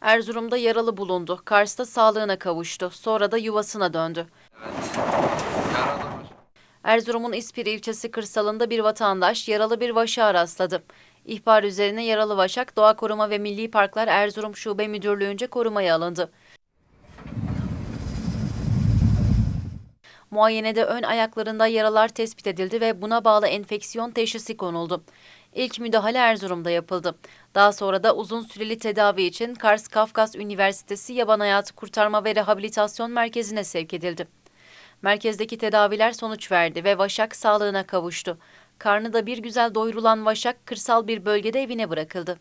Erzurum'da yaralı bulundu. Kars'ta sağlığına kavuştu. Sonra da yuvasına döndü. Erzurum'un İspir ilçesi kırsalında bir vatandaş yaralı bir vaşağa rastladı. İhbar üzerine yaralı vaşak Doğa Koruma ve Milli Parklar Erzurum Şube Müdürlüğü'nce korumaya alındı. Muayenede ön ayaklarında yaralar tespit edildi ve buna bağlı enfeksiyon teşhisi konuldu. İlk müdahale Erzurum'da yapıldı. Daha sonra da uzun süreli tedavi için Kars Kafkas Üniversitesi Yaban Hayatı Kurtarma ve Rehabilitasyon Merkezi'ne sevk edildi. Merkezdeki tedaviler sonuç verdi ve Vaşak sağlığına kavuştu. Karnı da bir güzel doyurulan Vaşak kırsal bir bölgede evine bırakıldı.